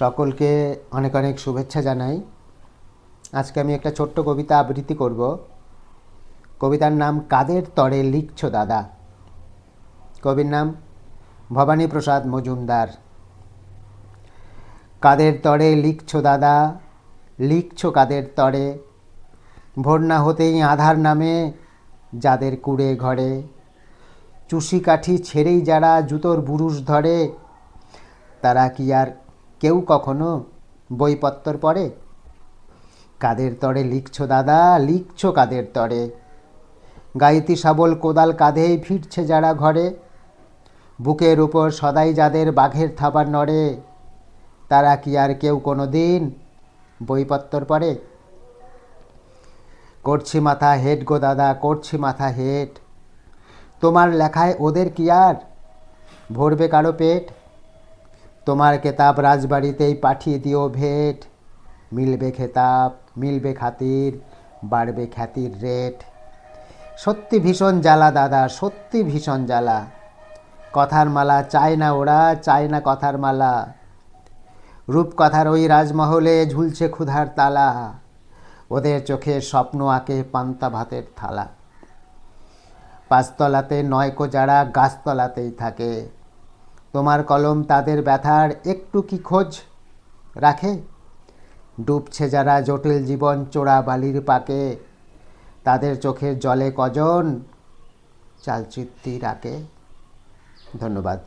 সকলকে অনেক অনেক শুভেচ্ছা জানাই। আজকে আমি একটা ছোট্ট কবিতা আবৃত্তি করব। কবিতার নাম কাদের তরে লিখছো দাদা? কবির নাম ভবানী প্রসাদ মজুমদার। কাদের তরে লিখছো দাদা? লিখছো কাদের তরে? ভোর না হতেই আধার নামে যাদের কুড়ে ঘরে। চুষি কাঠি ছেড়েই যারা জুতোর বুরুষ ধরে, তারা কি আর কেউ কখনো বইপত্তর পড়ে? কাদের তরে লিখছো দাদা, লিখছো কাদের তরে? গাইতি শাবল কোদাল কাঁধেই ফিরছে যারা ঘরে। বুকের উপর সদাই যাদের বাঘের থাবার নড়ে। তারা কি আর কেউ কোনো দিন বইপত্তর পড়ে? করছি মাথা হেড গো দাদা, করছি মাথা হেড তোমার লেখায় ওদের কি আর? ভরবে কারও পেট? তোমার কেতাব রাজবাড়িতেই পাঠিয়ে দিও ভেট। মিলবে খেতাব, মিলবে খাতির, বাড়বে খ্যাতির রেট। সত্যি ভীষণ জ্বালা দাদা, সত্যি ভীষণ জ্বালা। কথার মালা চায় না ওরা, চায় না কথার মালা। রূপকথার ওই রাজমহলে ঝুলছে ক্ষুধার তালা। ওদের চোখে স্বপ্ন আঁকে পান্তা ভাতের থালা। পাঁচতলাতে নয়কো যারা, গাছতলাতেই থাকে। তোমার কলম তাদের ব্যথার একটু কি খোঁজ রাখে? ডুবছে যারা জটিল জীবন চোরা বালির পাকে, তাদের চোখের জলে কজন চালচিত্তি রাখে? ধন্যবাদ।